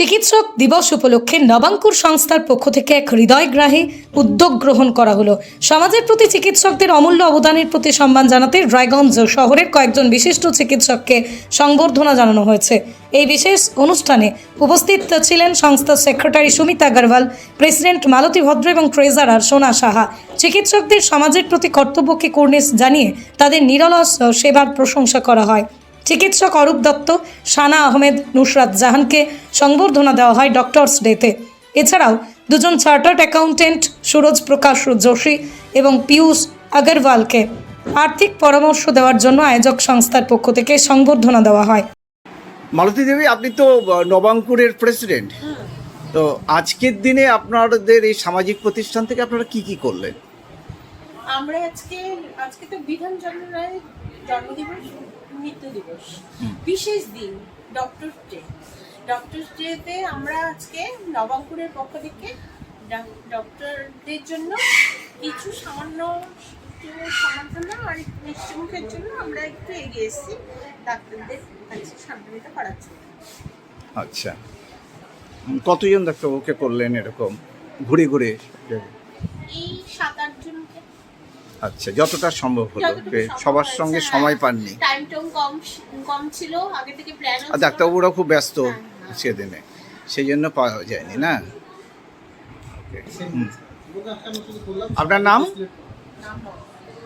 চিকিৎসক দিবস উপলক্ষে নবাঙ্কুর সংস্থার পক্ষ থেকে এক হৃদয়গ্রাহী উদ্যোগ গ্রহণ করা হলো। সমাজের প্রতি চিকিৎসকদের অমূল্য অবদানের প্রতি সম্মান জানাতে রায়গঞ্জ শহরের কয়েকজন বিশিষ্ট চিকিৎসককে সংবর্ধনা জানানো হয়েছে। এই বিশেষ অনুষ্ঠানে উপস্থিত ছিলেন সংস্থার সেক্রেটারি সুমিতা আগরওয়াল প্রেসিডেন্ট মালতী ভদ্র এবং ট্রেজারার সোনা সাহা। চিকিৎসকদের সমাজের প্রতি কর্তব্যকে কর্নিশ জানিয়ে তাদের নিরলস সেবার প্রশংসা করা হয়। চিকিৎসক অরূপ দত্ত সানা আহমেদ নুসরাত জাহানকে সংবর্ধনা দেওয়া হয় ডক্টরস ডেতে এছাড়াও দুজন চার্টার্ড অ্যাকাউন্টেন্ট সুরজ প্রকাশ যোশী এবং পীয়ূষ আগরওয়ালকে আর্থিক পরামর্শ দেওয়ার জন্য আয়োজক সংস্থার পক্ষ থেকে সংবর্ধনা দেওয়া হয়। মালতী দেবী আপনি তো নবাঙ্কুরের প্রেসিডেন্ট তো আজকের দিনে আপনাদের এই সামাজিক প্রতিষ্ঠান থেকে আপনারা কি কি করলেন? আমরা আজকে আজকে তো বিধান চন্দ্র রায়ের জন্মদিবস। মৃত্যু দিবস। বিশেষ দিন ডক্টর ডে ডক্টর ডেতে আমরা আজকে নবাঙ্কুরের পক্ষ থেকে ডাক- ডক্টরদের জন্য কিছু সামান্য সামান্য আর মিষ্টিমুখের জন্য আমরা একটু এগিয়ে এসেছি ডাক্তারদের কাছে সম্মানিত করার জন্য। আচ্ছা। কতজন ডাক্তারবাবুকে করলেন এরকম? ঘুরে ঘুরে এই সাত আট জনকে আচ্ছা যতটা সম্ভব হলো সবার সঙ্গে হ্যাঁ। সময় পাননি। টাইমটাও কম কম ছিল আগে থেকে প্ল্যান আর ডাক্তারবাবুরা খুব ব্যস্ত হ্যাঁ, হ্যাঁ। সেদিনে সেই জন্য পাওয়া যায়নি না। আপনার নাম?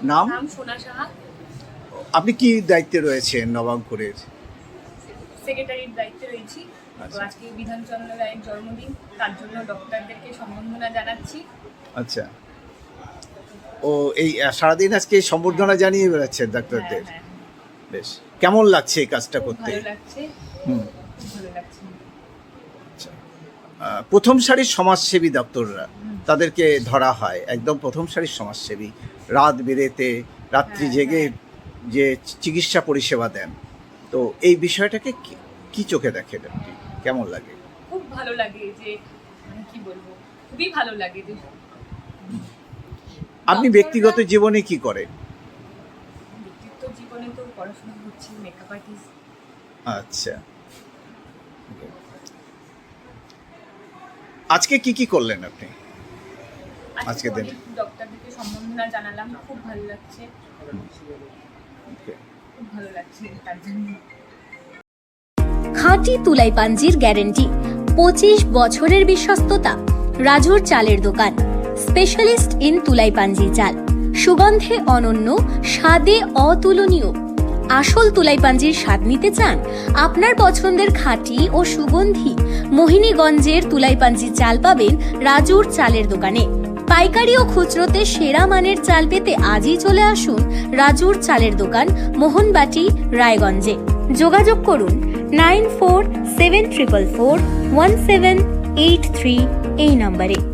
নাম? আপনি কি দায়িত্বে রয়েছেন নবাঙ্কুরের? সেক্রেটারির দায়িত্বে রয়েছি। আচ্ছা। আজকে বিধানচন্দ্র রায়ের জন্মদিন তার জন্য ডক্টরদেরকে সম্বর্ধনা জানাচ্ছি। আচ্ছা। ও এই সারাদিন আজকে সম্বর্ধনা জানিয়ে বেড়াচ্ছেন হ্যাঁ, ডাক্তারদের। হ্যাঁ, বেশ। কেমন লাগছে এই কাজটা করতে? হুম। আচ্ছা। প্রথম সারির সমাজসেবী ডক্টররা তাদেরকে ধরা হয়। একদম প্রথম সারির সমাজসেবী। রাত বেরেতে রাত্রি হ্যাঁ, জেগে যে চিকিৎসা পরিষেবা দেন। তো এই বিষয়টাকে কি- চোখে দেখেন আপনি? কেমন লাগে? খুব ভালো লাগে যে মানে কি বলব? খুবই ভালো লাগে যে আপনি ব্যক্তিগত জীবনে কি করেন? ব্যক্তিত্ব জীবনে তো পড়াশোনা হচ্ছে মেকআপ আর্টিস্ট আচ্ছা। আজকে কি কি করলেন আপনি? আজকে দিনে? ডক্টরদেরকে সম্বর্ধনা জানালাম খুব ভালো লাগছে। খুব ভালো লাগছে তার জন্য। খাঁটি তুলাই পাঞ্জির গ্যারেন্টি পঁচিশ বছরের বিশ্বস্ততা রাজুর চালের দোকান। স্পেশালিস্ট ইন তুলাই পাঞ্জির চাল সুগন্ধে অনন্য, স্বাদে অতুলনীয়। আসল তুলাই পাঞ্জির স্বাদ নিতে চান? আপনার পছন্দের খাঁটি ও সুগন্ধি মোহিনীগঞ্জের তুলাই পাঞ্জির চাল পাবেন রাজুর চালের দোকানে। পাইকারি ও খুচরোতে সেরা মানের চাল পেতে আজই চলে আসুন রাজুর চালের দোকান, মোহনবাটি, রায়গঞ্জে। যোগাযোগ করুন nine four seven triple four one seven eight three এই নম্বরে।